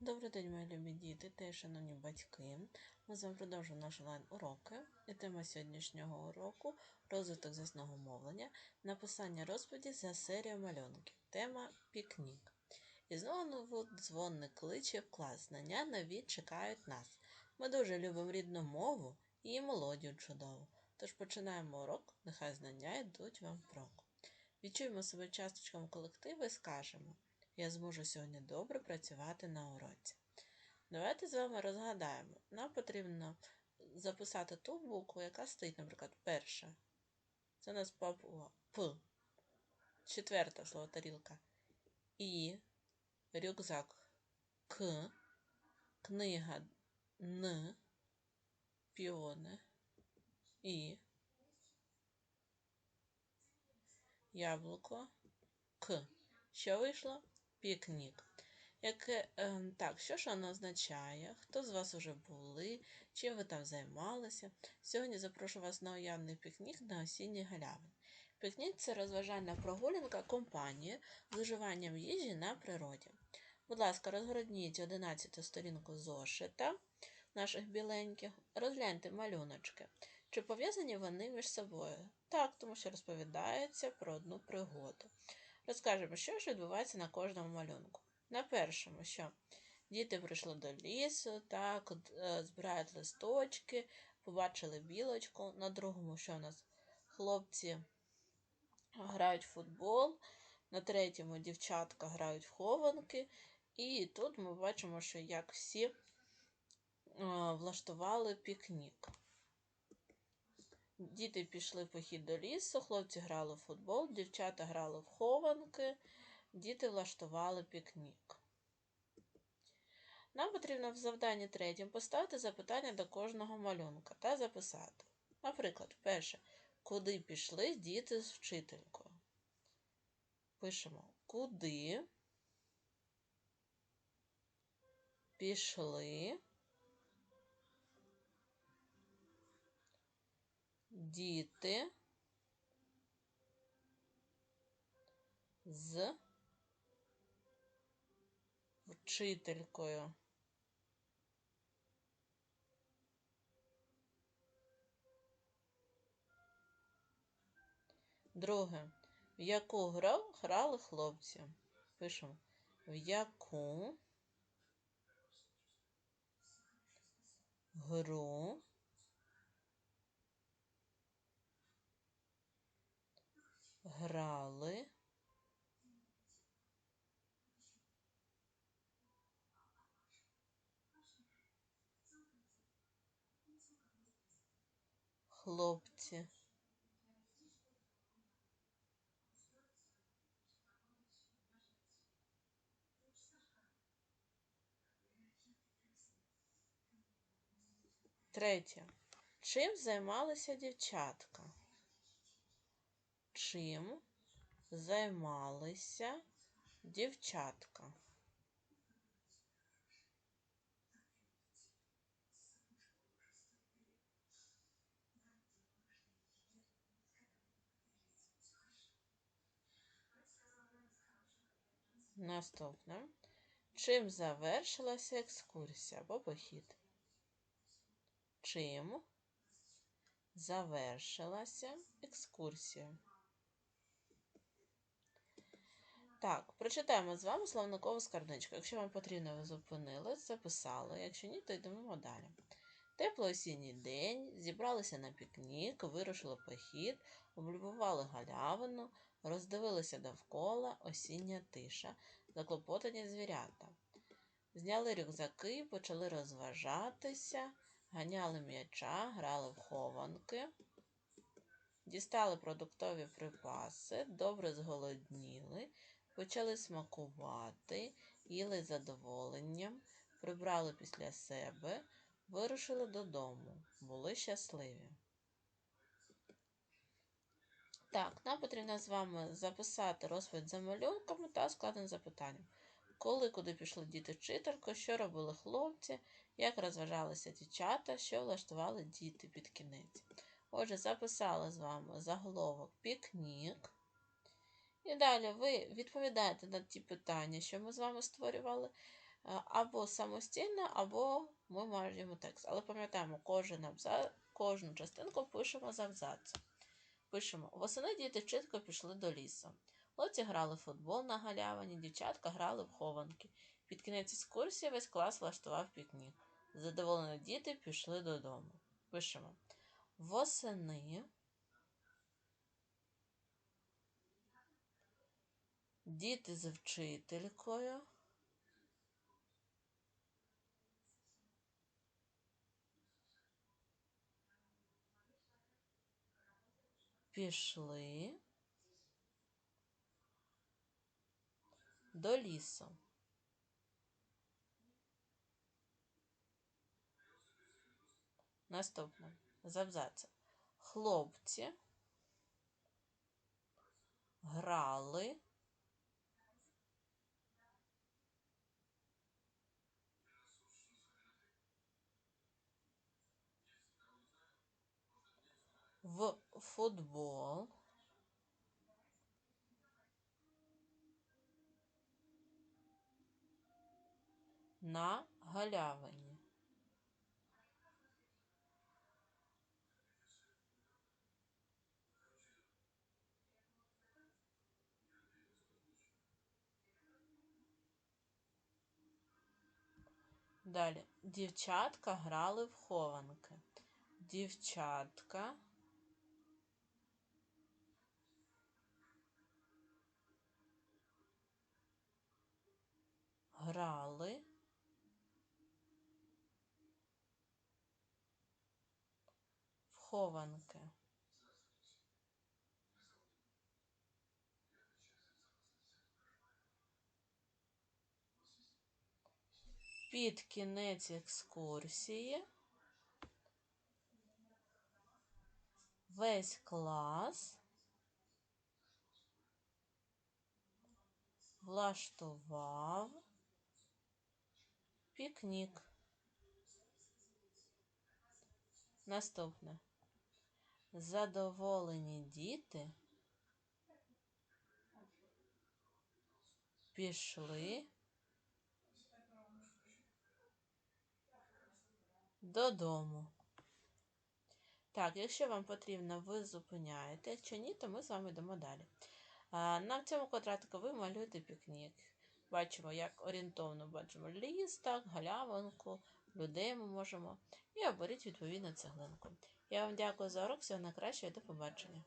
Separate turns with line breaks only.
Добрий день, мої любі діти та шановні батьки. Ми з вами продовжуємо наші онлайн-уроки. І тема сьогоднішнього уроку розвиток засного мовлення, написання розповіді за серію малюнків. Тема пікнік. І знову дзвоник кличе в клас. Знання нові чекають нас. Ми дуже любимо рідну мову і мелодію чудову. Тож починаємо урок, нехай знання йдуть вам в руку. Відчуємо себе часточком колективу і скажемо я зможу сьогодні добре працювати на уроці. Давайте з вами розгадаємо. Нам потрібно записати ту букву, яка стоїть, наприклад, перша. Це у нас папуа П. Четверта слово тарілка. І, рюкзак К, книга Н, піони І, яблуко К. Що вийшло? Пікнік. Яке, е, так, що ж воно означає? Хто з вас вже були, чим ви там займалися? Сьогодні запрошу вас на уявний пікнік на осінній галявині. Пікнік це розважальна прогулянка компанії з уживанням їжі на природі. Будь ласка, розгородніть 11 сторінку зошита наших біленьких, розгляньте малюночки. Чи пов'язані вони між собою? Так, тому що розповідається про одну пригоду. Розкажемо, що ж відбувається на кожному малюнку. На першому, що діти прийшли до лісу, так, е, збирають листочки, побачили білочку. На другому, що у нас хлопці грають в футбол, на третьому дівчатка грають в хованки. І тут ми бачимо, що як всі е, влаштували пікнік. Діти пішли в похід до лісу, хлопці грали в футбол, дівчата грали в хованки, діти влаштували пікнік. Нам потрібно в завданні третім поставити запитання до кожного малюнка та записати. Наприклад, перше, куди пішли діти з вчителькою? Пишемо, куди пішли діти з вчителькою. Друге. В яку гру грали хлопці? Пишемо в яку гру грали хлопці. Третє. Чим займалися дівчатка? Чим займалися дівчатка? Наступне. Чим завершилася екскурсія або похід? Чим завершилася екскурсія? Так, прочитаємо з вами словникову скарбничку. Якщо вам потрібно, ви зупинились, записали. Якщо ні, то йдемо далі. Теплий осінній день, зібралися на пікнік, вирушили похід, облюбували галявину, роздивилися довкола осіння тиша, заклопотані звірята. Зняли рюкзаки, почали розважатися, ганяли м'яча, грали в хованки, дістали продуктові припаси, добре зголодніли почали смакувати, їли задоволенням, прибрали після себе, вирушили додому, були щасливі. Так, нам потрібно з вами записати розповідь за малюнками та складним запитанням. Коли куди пішли діти вчителько, що робили хлопці, як розважалися дівчата, що влаштували діти під кінець. Отже, записали з вами заголовок пікнік. І далі ви відповідаєте на ті питання, що ми з вами створювали. Е, Або самостійно, або ми малюємо текст. Але пам'ятаємо, кожен абзац, кожну частинку пишемо з абзацу. Пишемо: восени діти чітко пішли до лісу. Хлопці грали в футбол на галявині, дівчатка грали в хованки. Під кінець екскурсії весь клас влаштував пікнік. Задоволені діти пішли додому. Пишемо. Восени діти з вчителькою пішли до лісу. Наступне. З. Хлопці грали в футбол на галявині. Далі. Дівчатка грали в хованки. Дівчатка грали в хованки. Під кінець екскурсії. Весь клас. Влаштував пікнік. Наступне. Задоволені діти пішли додому. Так, якщо вам потрібно, ви зупиняєте. Якщо ні, то ми з вами йдемо далі. На цьому квадратику ви малюєте пікнік. Бачимо, як орієнтовно бачимо ліс, так, галявинку, людей ми можемо. І оберіть відповідну цеглинку. Я вам дякую за урок, всього найкращого і до побачення.